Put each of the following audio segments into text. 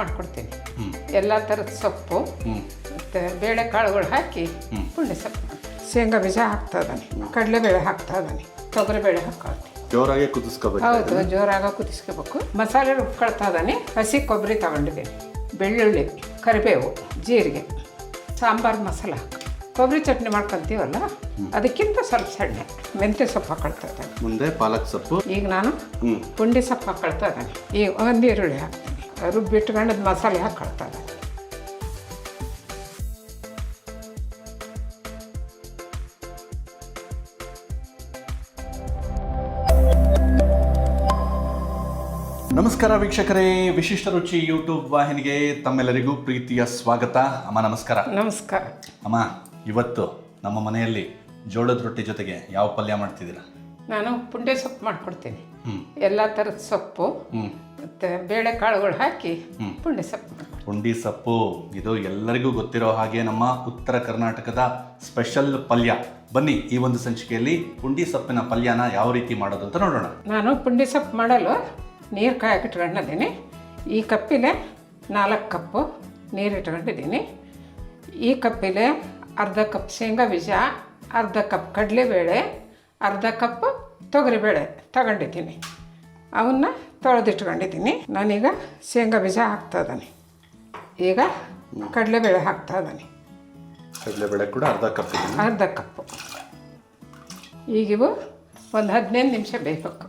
ಮಾಡಿಕೊಡ್ತೀನಿ. ಎಲ್ಲ ಥರದ ಸೊಪ್ಪು ಮತ್ತು ಬೇಳೆ ಕಾಳುಗಳು ಹಾಕಿ ಪುಂಡಿ ಸೊಪ್ಪು. ಶೇಂಗಾ ಬೀಜ ಹಾಕ್ತಾ ಇದ್ದಾನೆ. ಕಡಲೆಬೇಳೆ ಹಾಕ್ತಾ ಇದ್ದಾನೆ. ತೊಗರಿಬೇಳೆ ಹಾಕ್ಕೊಳ್ತೀನಿ. ಜೋರಾಗೆ ಕುದಿಸ್ಕೋಬೇಕು ಹೌದು ಜೋರಾಗ ಕುದಿಸ್ಕೋಬೇಕು. ಮಸಾಲೆ ರುಬ್ಕೊಳ್ತಾ ಇದ್ದಾನೆ. ಹಸಿ ಕೊಬ್ಬರಿ ತಗೊಂಡಿದ್ದೀನಿ. ಬೆಳ್ಳುಳ್ಳಿ ಕರಿಬೇವು ಜೀರಿಗೆ ಸಾಂಬಾರು ಮಸಾಲ ಕೊಬ್ಬರಿ ಚಟ್ನಿ ಮಾಡ್ಕೊತೀವಲ್ಲ? ಅದಕ್ಕಿಂತ ಸ್ವಲ್ಪ ಸಣ್ಣ. ಮೆಂತ್ಯ ಸೊಪ್ಪು ಹಾಕೊಳ್ತಾ ಇದ್ದಾನೆ. ಮುಂದೆ ಪಾಲಕ್ ಸೊಪ್ಪು. ಈಗ ನಾನು ಪುಂಡಿ ಸೊಪ್ಪು ಹಾಕೊಳ್ತಾ ಇದ್ದಾನೆ. ಈಗ ಒಂದು ಈರುಳ್ಳಿ ಹಾಕ್ತೀನಿ. ರುಬ್ಬಿಟ್ಕೊಂಡದ್ದು ಮಸಾಲೆ ಹಾಕೊಳ್ತಾರೆ ನಮಸ್ಕಾರ ವೀಕ್ಷಕರೇ ವಿಶಿಷ್ಟ ರುಚಿ ಯೂಟ್ಯೂಬ್ ವಾಹಿನಿಗೆ ತಮ್ಮೆಲ್ಲರಿಗೂ ಪ್ರೀತಿಯ ಸ್ವಾಗತ. ಅಮ್ಮ ನಮಸ್ಕಾರ. ನಮಸ್ಕಾರ. ಅಮ್ಮ ಇವತ್ತು ನಮ್ಮ ಮನೆಯಲ್ಲಿ ಜೋಳದ ರೊಟ್ಟಿ ಜೊತೆಗೆ ಯಾವ ಪಲ್ಯ ಮಾಡ್ತಿದ್ದೀರಾ? ನಾನು ಪುಂಡೆ ಸೊಪ್ಪು ಮಾಡ್ಕೊಡ್ತೀನಿ. ಎಲ್ಲ ಥರದ ಸೊಪ್ಪು ಮತ್ತು ಬೇಳೆ ಕಾಳುಗಳು ಹಾಕಿ ಪುಂಡೆ ಸೊಪ್ಪು ಪುಂಡಿ ಸೊಪ್ಪು ಇದು ಎಲ್ಲರಿಗೂ ಗೊತ್ತಿರೋ ಹಾಗೆ ನಮ್ಮ ಉತ್ತರ ಕರ್ನಾಟಕದ ಸ್ಪೆಷಲ್ ಪಲ್ಯ. ಬನ್ನಿ ಈ ಒಂದು ಸಂಚಿಕೆಯಲ್ಲಿ ಪುಂಡಿ ಸೊಪ್ಪಿನ ಪಲ್ಯನ ಯಾವ ರೀತಿ ಮಾಡೋದು ಅಂತ ನೋಡೋಣ. ನಾನು ಪುಂಡಿ ಸೊಪ್ಪು ಮಾಡಲು ನೀರು ಕಾಯಕ್ಕೆ ಇಟ್ಕೊಂಡಿದ್ದೀನಿ. ಈ ಕಪ್ಪಿಲೆ ನಾಲ್ಕು ಕಪ್ಪು ನೀರು ಇಟ್ಕೊಂಡಿದ್ದೀನಿ. ಈ ಕಪ್ಪಿಲೆ ಅರ್ಧ ಕಪ್ ಶೇಂಗಾ ಬೀಜ ಅರ್ಧ ಕಪ್ ಕಡಲೆಬೇಳೆ ಅರ್ಧ ಕಪ್ ತೊಗರಿಬೇಳೆ ತಗೊಂಡಿದ್ದೀನಿ. ಅವನ್ನ ತೊಳೆದಿಟ್ಕೊಂಡಿದ್ದೀನಿ. ನಾನೀಗ ಶೇಂಗಾ ಬೀಜ ಹಾಕ್ತಾ ಇದ್ದಾನೆ. ಈಗ ಕಡಲೆಬೇಳೆ ಹಾಕ್ತಾ ಇದ್ದಾನೆ. ಕಡಲೆಬೇಳೆ ಕೂಡ ಅರ್ಧ ಕಪ್ ಅರ್ಧ ಕಪ್ಪು ಈಗಿವು ಒಂದು ಹದಿನೈದು ನಿಮಿಷ ಬೇಯಬೇಕು.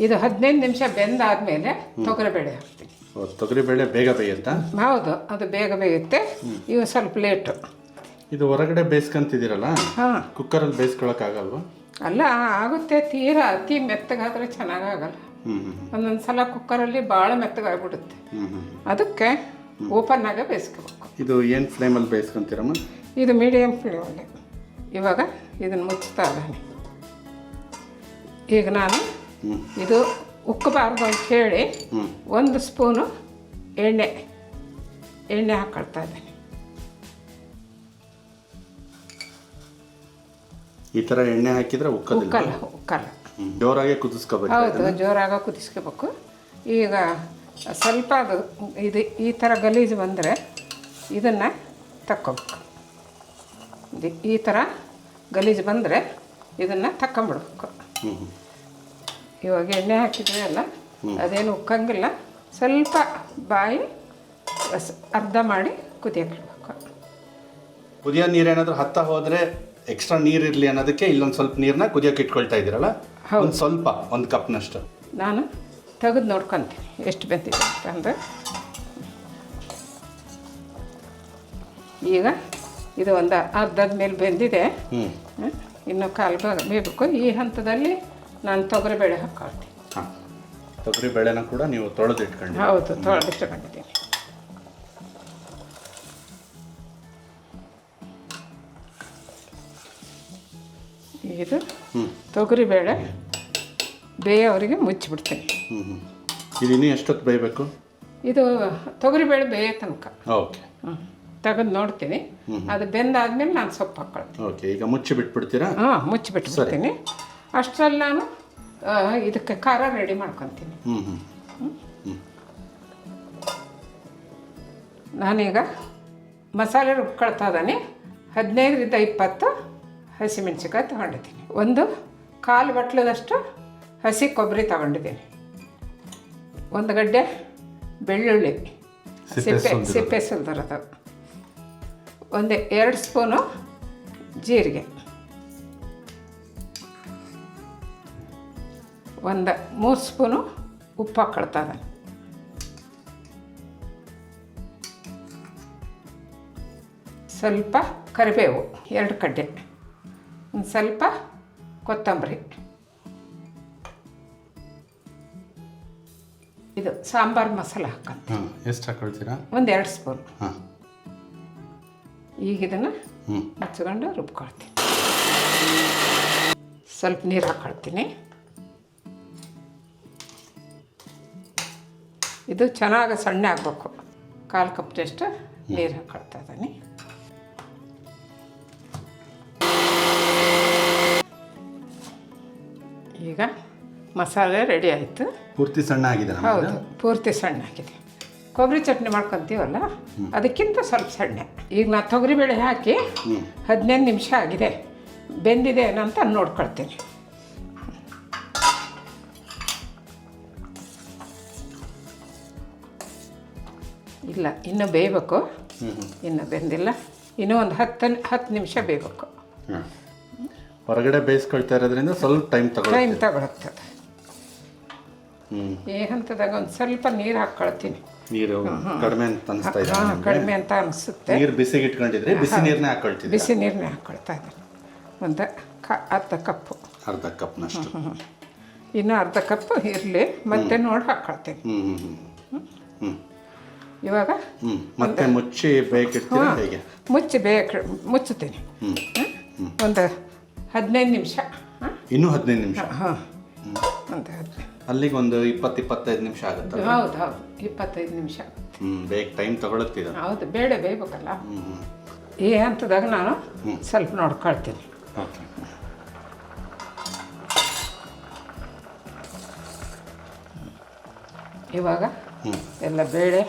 ಇದು ಹದಿನೈದು ನಿಮಿಷ ಬೆಂದಾದ್ಮೇಲೆ ತೊಗರಿಬೇಳೆ ಹಾಕ್ತೀನಿ. ತೊಗರಿಬೇಳೆ ಬೇಗ ಬೇಯುತ್ತಾ? ಹೌದು ಅದು ಬೇಗ ಬೇಯುತ್ತೆ. ಇವು ಸ್ವಲ್ಪ ಲೇಟು. ಇದು ಹೊರಗಡೆ ಬೇಯಿಸ್ಕೊಂತಿದ್ದೀರಲ್ಲ? ಹಾಂ. ಕುಕ್ಕರಲ್ಲಿ ಬೇಯಿಸ್ಕೊಳಕ್ಕಾಗಲ್ವಾ? ಅಲ್ಲ ಆಗುತ್ತೆ ತೀರಾ ಅತಿ ಮೆತ್ತಗಾದ್ರೆ ಚೆನ್ನಾಗಾಗಲ್ಲ. ಒಂದೊಂದು ಸಲ ಕುಕ್ಕರಲ್ಲಿ ಭಾಳ ಮೆತ್ತಗಾಗ್ಬಿಡುತ್ತೆ. ಅದಕ್ಕೆ ಓಪನ್ ಆಗ ಬೇಯಿಸ್ಕೋಬೇಕು. ಇದು ಏನು ಫ್ಲೇಮಲ್ಲಿ ಬೇಯಿಸ್ಕೊಂತೀರಮ್ಮ ಇದು ಮೀಡಿಯಮ್ ಫ್ಲೇಮಲ್ಲಿ ಇವಾಗ ಇದನ್ನು ಮುಚ್ತಾ ಇದ್ದಾನೆ. ಈಗ ನಾನು ಇದು ಉಕ್ಕಬಾರ್ದು ಅಂತ ಹೇಳಿ ಒಂದು ಸ್ಪೂನು ಎಣ್ಣೆ ಎಣ್ಣೆ ಹಾಕೊಳ್ತಾ ಇದ್ದೀನಿ. ಈ ಥರ ಎಣ್ಣೆ ಹಾಕಿದ್ರೆ ಉಕ್ಕಲ್ಲ ಉಕ್ಕಲ್ಲ. ಜೋರಾಗೆ ಕುದಿಸ್ಕೋಬೇಕು ಹೌದು ಜೋರಾಗ ಕುದಿಸ್ಕೋಬೇಕು. ಈಗ ಸ್ವಲ್ಪ ಅದು ಇದು ಈ ಥರ ಗಲೀಜು ಬಂದರೆ ಇದನ್ನು ತಕ್ಕೋಬೇಕು. ಇದು ಈ ಥರ ಗಲೀಜು ಬಂದರೆ ಇದನ್ನು ತಕ್ಕೊಂಬಿಡ್ಬೇಕು. ಹ್ಞೂ ಇವಾಗ ಎಣ್ಣೆ ಹಾಕಿದ್ರೆ ಅಲ್ಲ ಅದೇನು ಉಕ್ಕಂಗಿಲ್ಲ ಸ್ವಲ್ಪ ಬಾಯಿ ಸ್- ಅರ್ಧ ಮಾಡಿ ಕುದಿಯಕ್ಕಿಡ್ಬೇಕು ಕುದಿಯೋ ನೀರೇನಾದರೂ ಹತ್ತ ಹೋದರೆ ಎಕ್ಸ್ಟ್ರಾ ನೀರು ಇರಲಿ ಅನ್ನೋದಕ್ಕೆ ಇಲ್ಲೊಂದು ಸ್ವಲ್ಪ ನೀರನ್ನ ಕುದಿಯೋಕೆ ಇಟ್ಕೊಳ್ತಾ ಇದ್ದೀರಲ್ಲ? ಒಂದು ಸ್ವಲ್ಪ ಒಂದು ಕಪ್ನಷ್ಟು. ನಾನು ತೆಗೆದು ನೋಡ್ಕೊತೀನಿ ಎಷ್ಟು ಬೆಂದಿದೆ ಅಂತಂದು ಈಗ ಇದು ಒಂದು ಅರ್ಧದ ಮೇಲೆ ಬೆಂದಿದೆ. ಹ್ಞೂ ಹ್ಮ್. ಇನ್ನು ಕಾಲು ಭಾಗ ಬೇಯಬೇಕು ಈ ಹಂತದಲ್ಲಿ ನಾನು ತೊಗರಿಬೇಳೆ ಹಾಕ್ಕೊಳ್ತೀನಿ. ಹಾಂ. ತೊಗರಿ ಬೇಳೆನ ಕೂಡ ನೀವು ತೊಳೆದು ಇಟ್ಕೊಂಡು ಹೌದು ತೊಳೆದಿಟ್ಟುಕೊಂಡಿದ್ದೀನಿ ಇದು ತೊಗರಿ ಬೇಳೆ. ಬೇಯೋವರೆಗೆ ಮುಚ್ಚಿಬಿಡ್ತೀನಿ. ಇದು ಇನ್ನೂ ಎಷ್ಟೊತ್ತು ಬೇಯಬೇಕು? ಇದು ತೊಗರಿಬೇಳೆ ಬೇಯೋ ತನಕ. ಓಕೆ. ತೆಗೆದು ನೋಡ್ತೀನಿ. ಅದು ಬೆಂದಾದ್ಮೇಲೆ ನಾನು ಸೊಪ್ಪು ಹಾಕ್ಕೊಳ್ತೀನಿ. ಓಕೆ ಈಗ ಮುಚ್ಚಿ ಬಿಟ್ಬಿಡ್ತೀರಾ ಹಾಂ ಮುಚ್ಚಿಬಿಟ್ಬಿಡ್ತೀನಿ. ಅಷ್ಟರಲ್ಲಿ ನಾನು ಇದಕ್ಕೆ ಖಾರ ರೆಡಿ ಮಾಡ್ಕೊತೀನಿ. ನಾನೀಗ ಮಸಾಲೆ ರುಬ್ಕೊಳ್ತಾ ಇದ್ದಾನೆ. ಹದಿನೈದರಿಂದ ಇಪ್ಪತ್ತು ಹಸಿಮೆಣ್ಸಿಕಾಯಿ ತೊಗೊಂಡಿದ್ದೀನಿ. ಒಂದು ಕಾಲು ಬಟ್ಲದಷ್ಟು ಹಸಿ ಕೊಬ್ಬರಿ ತಗೊಂಡಿದ್ದೀನಿ. ಒಂದು ಗಡ್ಡೆ ಬೆಳ್ಳುಳ್ಳಿ. ಸಿಪ್ಪೆ ಸಿಪ್ಪೆ ಸುಲ್ದಿರೋದು. ಒಂದು ಎರಡು ಸ್ಪೂನು ಜೀರಿಗೆ. ಒಂದು ಮೂರು ಸ್ಪೂನು ಉಪ್ಪು ಹಾಕೊಳ್ತಾ ಇದ್ದಾನೆ. ಸ್ವಲ್ಪ ಕರಿಬೇವು ಎರಡು ಕಡ್ಡೆ. ಒಂದು ಸ್ವಲ್ಪ ಕೊತ್ತಂಬರಿ ಇದು ಸಾಂಬಾರು ಮಸಾಲ ಹಾಕಂತ. ಹಾಂ ಎಷ್ಟು ಹಾಕೊಳ್ತೀರಾ? ಒಂದು ಎರಡು ಸ್ಪೂನ್ ಹಾಂ. ಈಗ ಇದನ್ನು ಹ್ಞೂ ಮುಚ್ಕೊಂಡು ರುಬ್ಕೊಳ್ತೀನಿ. ಸ್ವಲ್ಪ ನೀರು ಹಾಕೊಳ್ತೀನಿ. ಇದು ಚೆನ್ನಾಗಿ ಸಣ್ಣ ಆಗಬೇಕು ಕಾಲು ಕಪ್ನಷ್ಟು ನೀರು ಹಾಕೊಳ್ತಾ ಇದ್ದೀನಿ. ಈಗ ಮಸಾಲೆ ರೆಡಿ ಆಯಿತು. ಪೂರ್ತಿ ಸಣ್ಣ ಆಗಿದೆ ಹೌದು ಪೂರ್ತಿ ಸಣ್ಣ ಆಗಿದೆ. ಕೊಬ್ಬರಿ ಚಟ್ನಿ ಮಾಡ್ಕೊತೀವಲ್ಲ ಅದಕ್ಕಿಂತ ಸ್ವಲ್ಪ ಸಣ್ಣ. ಈಗ ನಾ ತೊಗರಿಬೇಳೆ ಹಾಕಿ ಹದಿನೈದು ನಿಮಿಷ ಆಗಿದೆ. ಬೆಂದಿದೆ ಅಂತ ನೋಡ್ಕೊಳ್ತೀನಿ. ಇಲ್ಲ ಇನ್ನು ಬೇಯಬೇಕು. ಇನ್ನು ಬೆಂದಿಲ್ಲ. ಇನ್ನೂ ಒಂದು ಹತ್ತು ಹತ್ತು ನಿಮಿಷ ಬೇಯಬೇಕು. ಹೊರಗಡೆ ಬೇಯಿಸ್ಕೊಳ್ತಾ ಇರೋದ್ರಿಂದ ಸ್ವಲ್ಪ ಟೈಮ್ ಟೈಮ್ ತಗೊಳುತ್ತೆ ಹ್ಮ್ ಈ ಹಂತದಾಗ ಒಂದು ಸ್ವಲ್ಪ ನೀರು ಹಾಕ್ಕೊಳ್ತೀನಿ. ನೀರು ಕಡಿಮೆ ಅಂತ ಅನಿಸ್ತಾ ಇದೆ ಹಾಂ ಕಡಿಮೆ ಅಂತ ಅನಿಸುತ್ತೆ. ನೀರು ಬಿಸಿಗೆ ಇಟ್ಕೊಂಡಿದ್ರೆ ಬಿಸಿ ನೀರನ್ನೇ ಹಾಕೊಳ್ತಿದ್ದೆ ಬಿಸಿ ನೀರನ್ನೇ ಹಾಕ್ಕೊಳ್ತಾ ಇದ್ದೀನಿ. ಒಂದು ಕ ಅರ್ಧ ಕಪ್ಪು. ಅರ್ಧ ಕಪ್ನಷ್ಟು. ಇನ್ನೂ ಅರ್ಧ ಕಪ್ ಇರಲಿ ಮತ್ತೆ ನೋಡಿ ಹಾಕ್ಕೊಳ್ತೀನಿ. ಹ್ಞೂ ಹ್ಮ್ ಹ್ಮ್. ಇವಾಗ? ಹ್ಮ್ ಮತ್ತೆ ಮುಚ್ಚಿ ಬೇಕಿಡ್ತೀರಾ ಹೇಗೆ? ಮುಚ್ಚಿ ಬೇಕ ಮುಚ್ಚುತ್ತೀನಿ? ಒಂದು ಹದಿನೈದು ನಿಮಿಷ. ಇನ್ನೂ ಹದಿನೈದು ನಿಮಿಷ. ಹಾಂ ಒಂದು ಹದಿನೈದು ಅಲ್ಲಿಗೆ ಒಂದು ಇಪ್ಪತ್ತು ಇಪ್ಪತ್ತೈದು ನಿಮಿಷ ಆಗುತ್ತೆ ಹೌದು ಹೌದು. ಇಪ್ಪತ್ತೈದು ನಿಮಿಷ. ಹ್ಮ್ ಬೇಗ ಟೈಮ್ ತಗೊಳತ್ತಿದ ಹೌದು ಬೇಡ ಬೇಯಬೇಕಲ್ಲ? ಏ ಈ ಹಂತದಾಗ ನಾನು ಸ್ವಲ್ಪ ನೋಡ್ಕೊಳ್ತೀನಿ. ಓಕೆ. ಇವಾಗ ಎಲ್ಲ ಬೇಳೆ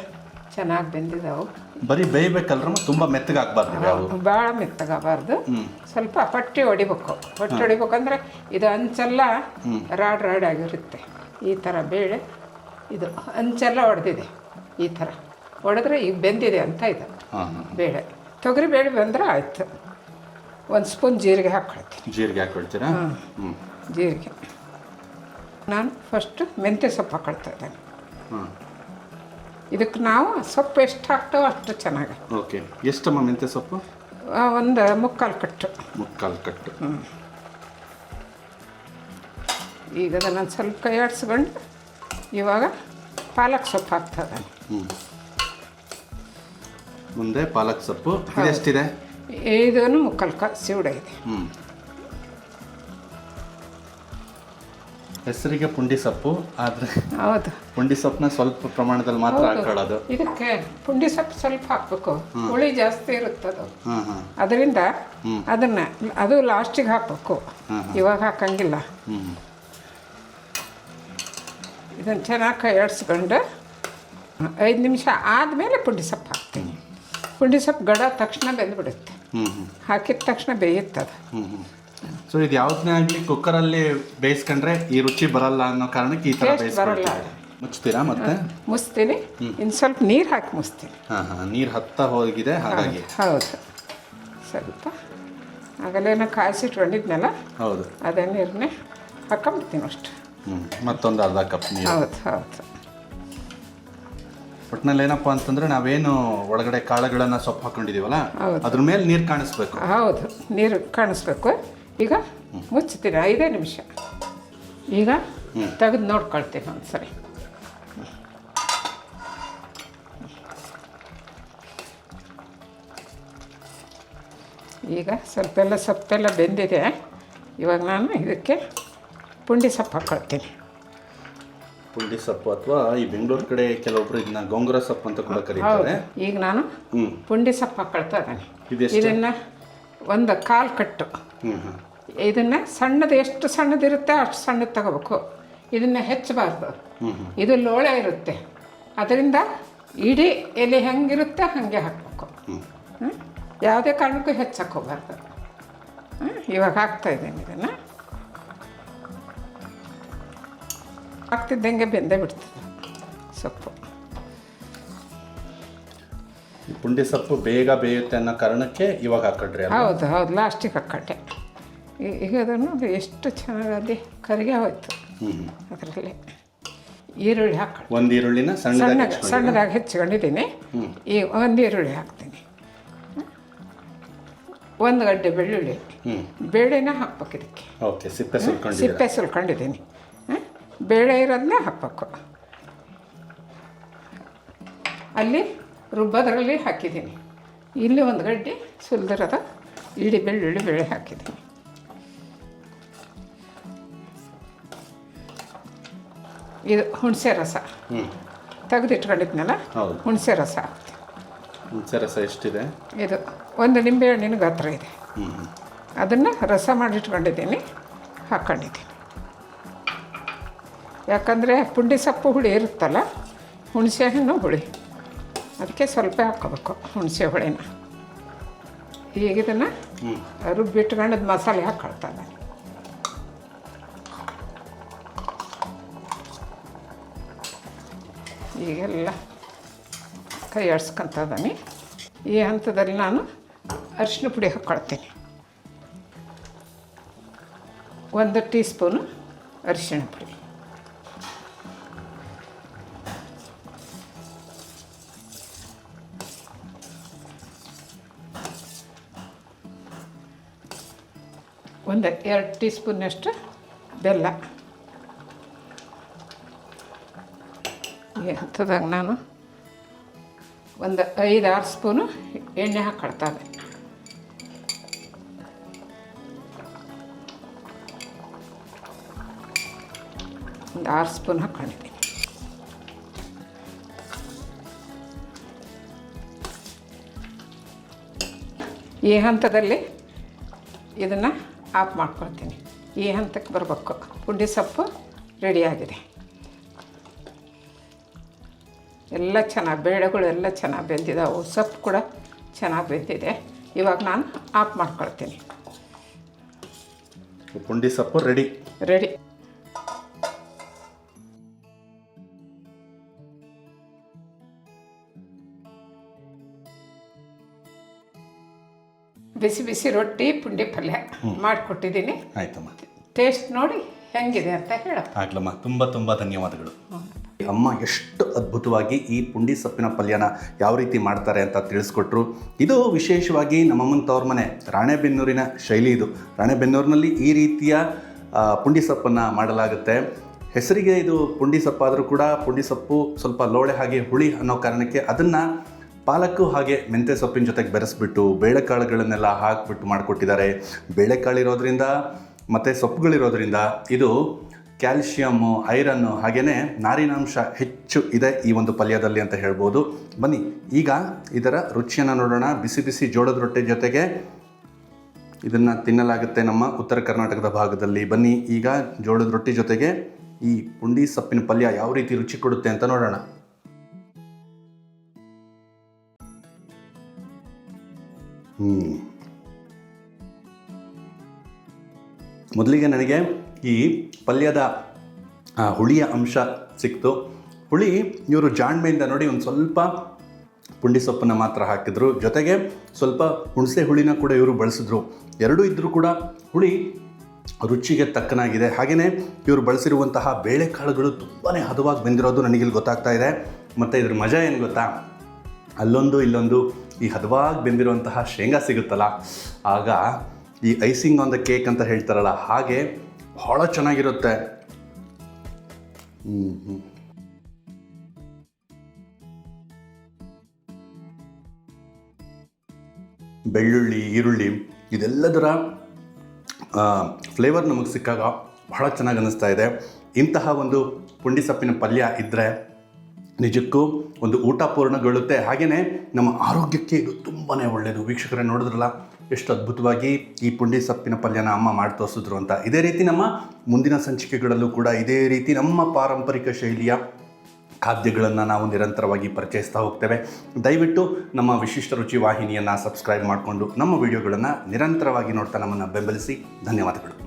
ಚೆನ್ನಾಗಿ ಬೆಂದಿದ್ದಾವು ಬರೀ ಬೇಯ್ಬೇಕಲ್ರಮ್ಮ ತುಂಬಾ ಮೆತ್ತಗಾಗಬಾರ್ದು ಯಾವ ಭಾಳ ಮೆತ್ತಗಬಾರ್ದು ಸ್ವಲ್ಪ ಪಟ್ಟಿ ಹೊಡಿಬೇಕು. ಪಟ್ಟಿ ಹೊಡಿಬೇಕಂದ್ರೆ ಇದು ಅಂಚೆಲ್ಲ ರಾಡ್ ರಾಡ್ ಆಗಿರುತ್ತೆ. ಈ ಥರ ಬೇಳೆ ಇದು ಅಂಚೆಲ್ಲ ಹೊಡೆದಿದೆ ಈ ಥರ ಹೊಡೆದ್ರೆ ಈಗ ಬೆಂದಿದೆ ಅಂತ ಇದು ಬೇಳೆ. ತೊಗರಿ ಬೇಳೆ ಬಂದ್ರೆ ಆಯಿತು. ಒಂದು ಸ್ಪೂನ್ ಜೀರಿಗೆ ಹಾಕ್ಕೊಳ್ತೀನಿ ಜೀರಿಗೆ ಹಾಕ್ಕೊಳ್ತೀರಾ ಜೀರಿಗೆ. ನಾನು ಫಸ್ಟು ಮೆಂತ್ಯ ಸೊಪ್ಪು ಹಾಕೊಳ್ತಾ ಇದ್ದೇನೆ. ಇದಕ್ಕೆ ನಾವು ಸೊಪ್ಪು ಎಷ್ಟು ಹಾಕ್ತೇವೆ ಅಷ್ಟು ಚೆನ್ನಾಗಿ. ಓಕೆ ಎಷ್ಟಮ್ಮ ಮೆಂತ್ಯ ಸೊಪ್ಪು? ಒಂದು ಮುಕ್ಕಾಲು ಕಟ್ಟು. ಮುಕ್ಕಾಲು ಕಟ್ಟು. ಈಗ ಅದನ್ನು ಸ್ವಲ್ಪ ಕೈ ಆಡಿಸ್ಕೊಂಡು ಇವಾಗ ಪಾಲಕ್ ಸೊಪ್ಪು ಹಾಕ್ತದೆ ಮುಂದೆ ಪಾಲಕ್ ಸೊಪ್ಪು. ಎಷ್ಟಿದೆ? ಇದನ್ನು ಮುಕ್ಕಾಲು ಕ ಸಿವಡೆ ಇದೆ. ಹ್ಮ್. ಹೆಸರಿಗೆ ಪುಂಡಿ ಸೊಪ್ಪು ಆದ್ರೆ ಹೌದು. ಪುಂಡಿ ಸೊಪ್ಪನ್ನ ಸ್ವಲ್ಪ ಪ್ರಮಾಣದಲ್ಲಿ ಮಾತ್ರ ಹಾಕೊಳ್ಳೋದು. ಇದಕ್ಕೆ ಪುಂಡಿ ಸೊಪ್ಪು ಸ್ವಲ್ಪ ಹಾಕ್ಬೇಕು. ಹುಳಿ ಜಾಸ್ತಿ ಇರುತ್ತದು ಅದರಿಂದ ಅದನ್ನ ಅದು ಲಾಸ್ಟಿಗೆ ಹಾಕಬೇಕು. ಇವಾಗ ಹಾಕಂಗಿಲ್ಲ. ಇದನ್ನ ಚೆನ್ನಾಗಿ ಕೈ ಆಡಿಸ್ಕೊಂಡು ಐದು ನಿಮಿಷ ಆದಮೇಲೆ ಪುಂಡಿ ಸೊಪ್ಪು ಹಾಕ್ತೀನಿ. ಪುಂಡಿ ಸೊಪ್ಪು ಗಡ ತಕ್ಷಣ ಬೆಂದ್ಬಿಡುತ್ತೆ. ಹಾಕಿದ ತಕ್ಷಣ ಬೇಯುತ್ತದೆ ಸೊ ಇದು ಯಾವ್ದನ್ನೇ ಆಗಲಿ ಕುಕ್ಕರಲ್ಲಿ ಬೇಯಿಸ್ಕೊಂಡ್ರೆ ಈ ರುಚಿ ಬರಲ್ಲ ಅನ್ನೋ ಕಾರಣಕ್ಕೆ ಈ ಥರ Taste ಬರಲ್ಲ. ಬೇಯಿಸ್ಕೊಳ್ತೀವಿ ಮುಚ್ತೀರಾ ಮತ್ತೆ? ಮುಸ್ತೀನಿ ಇನ್ನು ಸ್ವಲ್ಪ ನೀರು ಹಾಕಿ ಮುಸ್ತೀನಿ ಹಾಂ ಹಾಂ ನೀರು ಹತ್ತಾ ಹೋಗಿದೆ ಹಾಗಾಗಿ. ಹೌದು. ಸ್ವಲ್ಪ. ಆಗಲೇನೋ ಕಾಯಿಸಿಟ್ಕೊಂಡಿದ್ನಲ್ಲ ಹೌದು. ಅದೇ ನೀರನ್ನೇ ಹಾಕೊಂಬಿಡ್ತೀನಿ ಅಷ್ಟು. ಹ್ಞೂ ಮತ್ತೊಂದು ಅರ್ಧ ಕಪ್ ನೀರು. ಹೌದು ಹೌದು. ಒಟ್ನಲ್ಲಿ ಏನಪ್ಪ ಅಂತಂದ್ರೆ ನಾವೇನು ಒಳಗಡೆ ಕಾಳುಗಳನ್ನ ಸೊಪ್ಪು ಹಾಕೊಂಡಿದೀವಲ್ಲ ಹೌದು. ಅದ್ರ ಮೇಲೆ ನೀರು ಕಾಣಿಸ್ಬೇಕು. ಹೌದು ನೀರು ಕಾಣಿಸ್ಬೇಕು. ಈಗ ಮುಚ್ಚುತ್ತೀರ? ಐದೇ ನಿಮಿಷ. ಈಗ ತೆಗೆದು ನೋಡ್ಕೊಳ್ತೀನಿ ಒಂದ್ಸರಿ. ಈಗ ಸ್ವಲ್ಪ ಎಲ್ಲ ಸೊಪ್ಪೆಲ್ಲ ಬೆಂದಿದೆ. ಇವಾಗ ನಾನು ಇದಕ್ಕೆ ಪುಂಡಿ ಸೊಪ್ಪು ಹಾಕ್ಕೊಳ್ತೀನಿ ಪುಂಡಿ ಸೊಪ್ಪು ಅಥವಾ ಈ ಬೆಂಗಳೂರು ಕಡೆ ಕೆಲವೊಬ್ರು ಇದನ್ನ ಗೊಂಗುರ ಸೊಪ್ಪು ಅಂತ ಕೂಡ ಕರೀತಾರೆ. ಈಗ ನಾನು ಪುಂಡಿ ಸೊಪ್ಪು ಹಾಕ್ಕೊಳ್ತಾ ಇದ್ದೀನಿ. ಇದನ್ನ ಒಂದು ಕಾಲು ಕಟ್ಟು. ಇದನ್ನು ಸಣ್ಣದು ಎಷ್ಟು ಸಣ್ಣದಿರುತ್ತೆ ಅಷ್ಟು ಸಣ್ಣದು ತಗೋಬೇಕು. ಇದನ್ನು ಹೆಚ್ಚಬಾರ್ದು. ಇದು ಲೋಳೆ ಇರುತ್ತೆ. ಅದರಿಂದ ಇಡೀ ಎಲೆ ಹೆಂಗಿರುತ್ತೆ ಹಾಗೆ ಹಾಕಬೇಕು. ಯಾವುದೇ ಕಾರಣಕ್ಕೂ ಹೆಚ್ಚಕ್ಕೆ ಹೋಗ್ಬಾರ್ದು? ಇವಾಗ ಹಾಕ್ತಾ ಇದ್ದೀನಿ ಇದನ್ನು. ಹಾಕ್ತಿದ್ದಂಗೆ ಬೆಂದೇ ಬಿಡ್ತದೆ. ಸೊಪ್ಪು. ಪುಂಡಿ ಸೊಪ್ಪು ಬೇಗ ಬೇಯುತ್ತೆ ಅನ್ನೋ ಕಾರಣಕ್ಕೆ ಇವಾಗ ಹಾಕೊಂಡ್ರಿ? ಹೌದು ಹೌದು. ಲಾಸ್ಟಿಗೆ ಹಾಕಟ್ಟೆ ಈಗ ಅದನ್ನು ಎಷ್ಟು ಚೆನ್ನಾಗಿ ಕರಿಗೆ ಹೋಯ್ತು ಅದರಲ್ಲಿ. ಈರುಳ್ಳಿ ಹಾಕಿ ಒಂದು ಈರುಳ್ಳಿನ ಸಣ್ಣದಾಗಿ ಸಣ್ಣ? ಸಣ್ಣದಾಗಿ ಹೆಚ್ಚಿಕೊಂಡಿದ್ದೀನಿ. ಈ ಒಂದು ಈರುಳ್ಳಿ ಹಾಕ್ತೀನಿ. ಒಂದು ಗಡ್ಡೆ ಬೆಳ್ಳುಳ್ಳಿ. ಬೇಳೆನ ಹಾಕ್ಬೇಕು ಇದಕ್ಕೆ. ಓಕೆ ಸಿಪ್ಪೆ ಸುಲ್ಕೊಂಡು ಸಿಪ್ಪೆ ಸುಲ್ಕೊಂಡಿದ್ದೀನಿ. ಹ? ಬೇಳೆ ಇರೋದನ್ನ ಹಾಕ್ಬೇಕು. ಅಲ್ಲಿ ರುಬ್ಬೋದ್ರಲ್ಲಿ ಹಾಕಿದ್ದೀನಿ. ಇಲ್ಲಿ ಒಂದು ಗಡ್ಡೆ ಸುಲ್ದಿರೋದು ಇಡೀ ಬೆಳ್ಳುಳ್ಳಿ ಬೇಳೆ ಹಾಕಿದ್ದೀನಿ. ಇದು ಹುಣಸೆ ರಸ. ತೆಗೆದಿಟ್ಕೊಂಡಿದ್ನಲ್ಲ? ಹೌದು. ಹುಣಸೆ ರಸ ಹಾಕ್ತೀನಿ ಹುಣಸೆ ರಸ ಎಷ್ಟಿದೆ? ಇದು ಒಂದು ನಿಂಬೆ ಹಣ್ಣಿನ ಗಾತ್ರ ಇದೆ. ಅದನ್ನು ರಸ ಮಾಡಿಟ್ಕೊಂಡಿದ್ದೀನಿ ಹಾಕ್ಕೊಂಡಿದ್ದೀನಿ ಯಾಕಂದರೆ ಪುಂಡಿ ಸೊಪ್ಪು ಹುಳಿ ಇರುತ್ತಲ್ಲ ಹುಣಸೆ ಹಣ್ಣು ಹುಳಿ. ಅದಕ್ಕೆ ಸ್ವಲ್ಪ ಹಾಕ್ಕೋಬೇಕು ಹುಣಸೆ ಹುಳಿನ. ಈಗ ಇದನ್ನು ರುಬ್ಬಿಟ್ಕೊಂಡದ್ದು ಮಸಾಲೆ ಹಾಕ್ಕೊಳ್ತಾರೆ ಈಗೆಲ್ಲ ಕೈ ಆಡ್ಸ್ಕೊಂತದಾನೆ ಈ ಹಂತದಲ್ಲಿ ನಾನು ಅರಿಶಿನ ಪುಡಿ ಹಾಕ್ಕೊಳ್ತೀನಿ ಒಂದು ಟೀ ಸ್ಪೂನು ಪುಡಿ. ಒಂದು ಎರಡು ಟೀ ಸ್ಪೂನಷ್ಟು ಬೆಲ್ಲ. ಹಂತದಾಗ ನಾನು ಒಂದು ಐದು ಆರು ಸ್ಪೂನು ಎಣ್ಣೆ ಹಾಕ್ಕೊಳ್ತಾರೆ ಒಂದು ಆರು ಸ್ಪೂನ್ ಹಾಕ್ಕೊಂಡಿದ್ದೀನಿ ಈ ಹಂತದಲ್ಲಿ ಇದನ್ನು ಆಫ್ ಮಾಡ್ಕೊಳ್ತೀನಿ. ಈ ಹಂತಕ್ಕೆ ಬರಬೇಕು. ಪುಂಡಿ ಸೊಪ್ಪು ರೆಡಿಯಾಗಿದೆ ಎಲ್ಲ ಚೆನ್ನಾಗಿ ಬೇಳೆಗಳು ಎಲ್ಲ ಚೆನ್ನಾಗಿ ಬೆಂದಿದ್ದಾವೆ ಸೊಪ್ಪು ಕೂಡ ಚೆನ್ನಾಗಿ ಬೆಂದಿದೆ. ಇವಾಗ ನಾನು ಆಫ್ ಮಾಡ್ಕೊಳ್ತೀನಿ. ಪುಂಡಿ ಸೊಪ್ಪು ರೆಡಿ ರೆಡಿ ಬಿಸಿ ಬಿಸಿ ರೊಟ್ಟಿ ಪುಂಡಿ ಪಲ್ಯ ಮಾಡಿಕೊಟ್ಟಿದ್ದೀನಿ. ಆಯ್ತಮ್ಮ. ಟೇಸ್ಟ್ ನೋಡಿ ಹೆಂಗಿದೆ ಅಂತ ಹೇಳು. ಆಗ್ಲಮ್ಮ ತುಂಬ ತುಂಬ ಧನ್ಯವಾದಗಳು. ಅಮ್ಮ ಎಷ್ಟು ಅದ್ಭುತವಾಗಿ ಈ ಪುಂಡಿ ಸೊಪ್ಪಿನ ಪಲ್ಯನ ಯಾವ ರೀತಿ ಮಾಡ್ತಾರೆ ಅಂತ ತಿಳಿಸ್ಕೊಟ್ರು. ಇದು ವಿಶೇಷವಾಗಿ ನಮ್ಮಮ್ಮನ ತವ್ರ ಮನೆ, ರಾಣೆಬೆನ್ನೂರಿನ ಶೈಲಿ ಇದು. ರಾಣೆಬೆನ್ನೂರಿನಲ್ಲಿ ಈ ರೀತಿಯ ಪುಂಡಿ ಸೊಪ್ಪನ್ನು ಮಾಡಲಾಗುತ್ತೆ. ಹೆಸರಿಗೆ ಇದು ಪುಂಡಿ ಸೊಪ್ಪಾದರೂ ಕೂಡ ಪುಂಡಿ ಸೊಪ್ಪು ಸ್ವಲ್ಪ ಲೋಳೆ ಹಾಗೆ ಹುಳಿ ಅನ್ನೋ ಕಾರಣಕ್ಕೆ ಅದನ್ನು ಪಾಲಕ್ಕು ಹಾಗೆ ಮೆಂತ್ಯ ಸೊಪ್ಪಿನ ಜೊತೆಗೆ ಬೆರೆಸ್ಬಿಟ್ಟು ಬೇಳೆಕಾಳುಗಳನ್ನೆಲ್ಲ ಹಾಕಿಬಿಟ್ಟು ಮಾಡಿಕೊಟ್ಟಿದ್ದಾರೆ. ಬೇಳೆಕಾಳು ಇರೋದ್ರಿಂದ ಮತ್ತು ಸೊಪ್ಪುಗಳಿರೋದ್ರಿಂದ ಇದು ಕ್ಯಾಲ್ಶಿಯಮ್ಮು ಐರನ್ನು ಹಾಗೆಯೇ ನಾರಿನಾಂಶ ಹೆಚ್ಚು ಇದೆ ಈ ಒಂದು ಪಲ್ಯದಲ್ಲಿ ಅಂತ ಹೇಳ್ಬೋದು. ಬನ್ನಿ, ಈಗ ಇದರ ರುಚಿಯನ್ನು ನೋಡೋಣ. ಬಿಸಿ ಬಿಸಿ ಜೋಳದ ರೊಟ್ಟಿ ಜೊತೆಗೆ ಇದನ್ನು ತಿನ್ನಲಾಗುತ್ತೆ ನಮ್ಮ ಉತ್ತರ ಕರ್ನಾಟಕದ ಭಾಗದಲ್ಲಿ. ಬನ್ನಿ, ಈಗ ಜೋಳದ ರೊಟ್ಟಿ ಜೊತೆಗೆ ಈ ಪುಂಡಿ ಸೊಪ್ಪಿನ ಪಲ್ಯ ಯಾವ ರೀತಿ ರುಚಿ ಕೊಡುತ್ತೆ ಅಂತ ನೋಡೋಣ. ಮೊದಲಿಗೆ ನನಗೆ ಈ ಪಲ್ಯದ ಹುಳಿಯ ಅಂಶ ಸಿಕ್ತು. ಹುಳಿ ಇವರು ಜಾಣ್ಮೆಯಿಂದ ನೋಡಿ ಒಂದು ಸ್ವಲ್ಪ ಪುಂಡಿ ಸೊಪ್ಪನ್ನು ಮಾತ್ರ ಹಾಕಿದ್ರು. ಜೊತೆಗೆ ಸ್ವಲ್ಪ ಹುಣಸೆ ಹುಳಿನ ಕೂಡ ಇವರು ಬಳಸಿದ್ರು. ಎರಡೂ ಇದ್ದರೂ ಕೂಡ ಹುಳಿ ರುಚಿಗೆ ತಕ್ಕನಾಗಿದೆ. ಹಾಗೆಯೇ ಇವರು ಬಳಸಿರುವಂತಹ ಬೇಳೆಕಾಳುಗಳು ತುಂಬಾ ಹದವಾಗಿ ಬೆಂದಿರೋದು ನನಗಿಲ್ಲಿ ಗೊತ್ತಾಗ್ತಾ ಇದೆ. ಮತ್ತು ಇದ್ರ ಮಜಾ ಏನು ಗೊತ್ತಾ? ಅಲ್ಲೊಂದು ಇಲ್ಲೊಂದು ಈ ಹದವಾಗಿ ಬೆಂದಿರುವಂತಹ ಶೇಂಗಾ ಸಿಗುತ್ತಲ್ಲ, ಆಗ ಈ ಐಸಿಂಗ್ ಆನ್ ದ ಕೇಕ್ ಅಂತ ಹೇಳ್ತಾರಲ್ಲ, ಹಾಗೆ ಭಾಳ ಚೆನ್ನಾಗಿರುತ್ತೆ. ಬೆಳ್ಳುಳ್ಳಿ, ಈರುಳ್ಳಿ, ಇದೆಲ್ಲದರ ಫ್ಲೇವರ್ ನಮಗೆ ಸಿಕ್ಕಾಗ ಬಹಳ ಚೆನ್ನಾಗಿ ಅನ್ನಿಸ್ತಾ ಇದೆ. ಇಂತಹ ಒಂದು ಪುಂಡಿ ಸೊಪ್ಪಿನ ಪಲ್ಯ ಇದ್ದರೆ ನಿಜಕ್ಕೂ ಒಂದು ಊಟ ಪೂರ್ಣಗೊಳ್ಳುತ್ತೆ ಹಾಗೆಯೇ ನಮ್ಮ ಆರೋಗ್ಯಕ್ಕೆ ಇದು ತುಂಬಾ ಒಳ್ಳೆಯದು ವೀಕ್ಷಕರೇ ನೋಡಿದ್ರಲ್ಲ ಎಷ್ಟು ಅದ್ಭುತವಾಗಿ ಈ ಪುಂಡಿ ಸೊಪ್ಪಿನ ಪಲ್ಯನ ಅಮ್ಮ ಮಾಡಿ ತೋರಿಸಿದ್ರು ಅಂತ. ಇದೇ ರೀತಿ ನಮ್ಮ ಮುಂದಿನ ಸಂಚಿಕೆಗಳಲ್ಲೂ ಕೂಡ ಇದೇ ರೀತಿ ನಮ್ಮ ಪಾರಂಪರಿಕ ಶೈಲಿಯ ಖಾದ್ಯಗಳನ್ನು ನಾವು ನಿರಂತರವಾಗಿ ಪರಿಚಯಿಸ್ತಾ ಹೋಗ್ತೇವೆ. ದಯವಿಟ್ಟು ನಮ್ಮ ವಿಶಿಷ್ಟ ರುಚಿ ವಾಹಿನಿಯನ್ನು ಸಬ್ಸ್ಕ್ರೈಬ್ ಮಾಡಿಕೊಂಡು ನಮ್ಮ ವಿಡಿಯೋಗಳನ್ನು ನಿರಂತರವಾಗಿ ನೋಡ್ತಾ ನಮ್ಮನ್ನು ಬೆಂಬಲಿಸಿ. ಧನ್ಯವಾದಗಳು.